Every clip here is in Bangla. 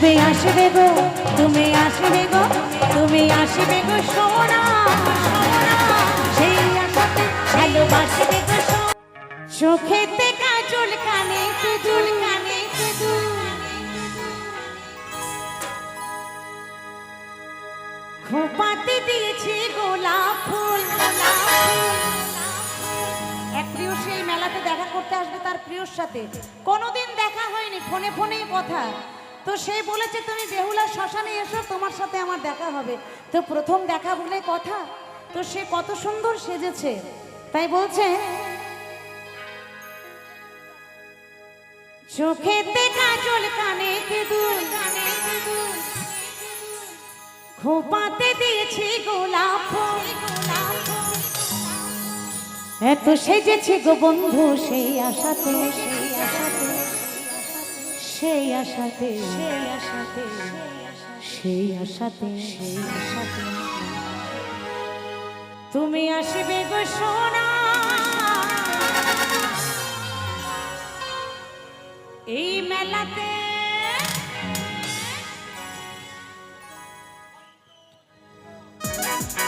তুমি আসবে গো, তুমি আসবে গো, তুমি আসবে গো সোনা। সেই আশাতে ভালোবাসবে গো। চোখেতে কাজল কানে তুদুল কানে খোপাতে দিয়েছি গোলাপ ফুল। এক প্রিয় সেই মেলাতে দেখা করতে আসবে তার প্রিয়র সাথে কোনোদিন দেখা হয়নি, ফোনে ফোনেই কথা তো সে বলেছে, তুমি বেহুলা শ্মশানে এসো, তোমার সাথে আমার দেখা হবে। তো প্রথম দেখা বলে কথা, তো সে কত সুন্দর সেজেছে। তাই বলছে, চোখেতে কাজল কানে কানে খোপাতে দিয়েছি গোলাপ। এত সেজেছে গো বন্ধু সেই আশাতে সেই আশাতে। সেই আশাতে সেই আশাতে সেই আশাতে। সেই আশাতে। তুমি আসবে গো সোনা। এই মেলাতে সকলে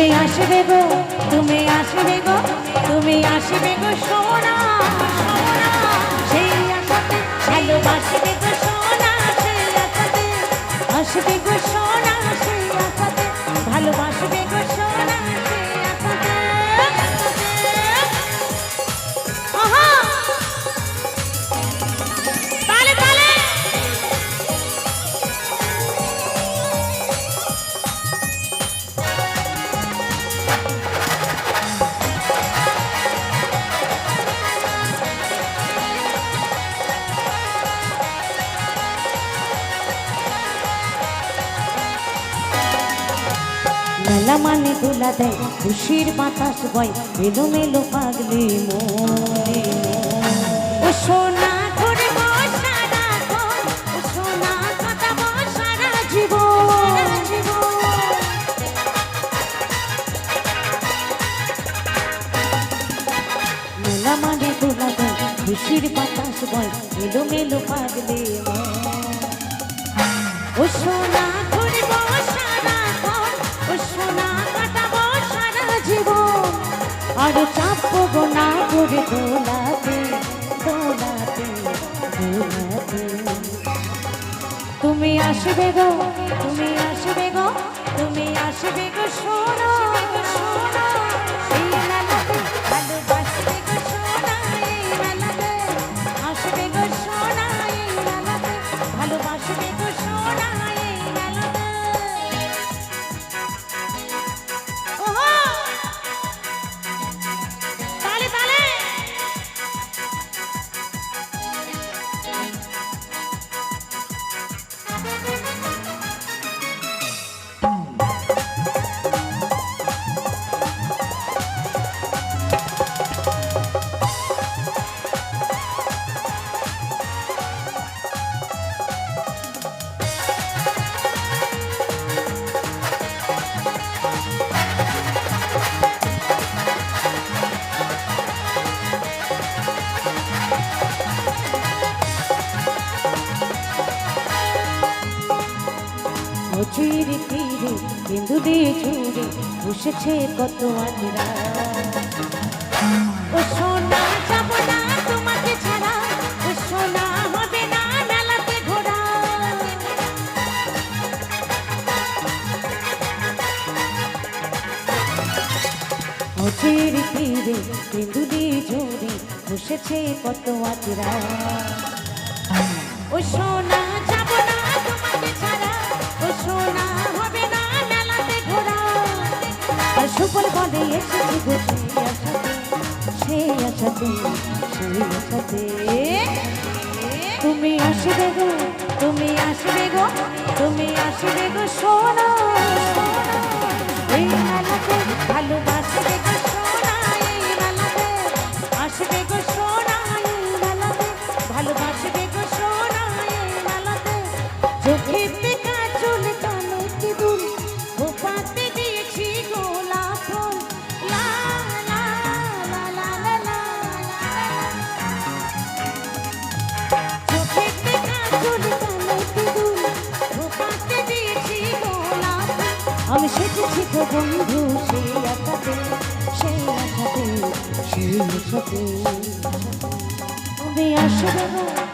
তুমি আসবে গো, তুমি আসবে গো, তুমি আসবে গো সোনা সেই আশাতে ভালোবাসবে গো সোনা, সেই আশাতে আসবে গো সোনা। মেলা মানে দোলা দেয় খুশির বাতাস বয় এলো মেলো পাগলি মনে ও সোনা মেলা মানে দেয় খুশির বাতাস বয় এলো মেলো পাগলি মন। আর চাপবো না করে দোলাতে দোলাতে দোলাতে। তুমি আসবে গো, তুমি আসবে গো, তুমি আসবে গো সোনা নদীর তীরে বিন্দুদের জুড়ে বসেছে কত আনিরা ও সোনা যাব না তোমাকে ছাড়া, ও সোনা হবে না মেলাতে ঘোড়া তীরে বসেছে কত আজরা ও সোনা তোমাদের এসেছি গো সেই আশাতে সেই আশাতে সেই আশাতে। তুমি আসবে গো, তুমি আসবে গো, তুমি আসবে গো সোনা। আমি সেজেছি গো বন্ধু সেই আশাতে সেই আশাতে সেই আসবে না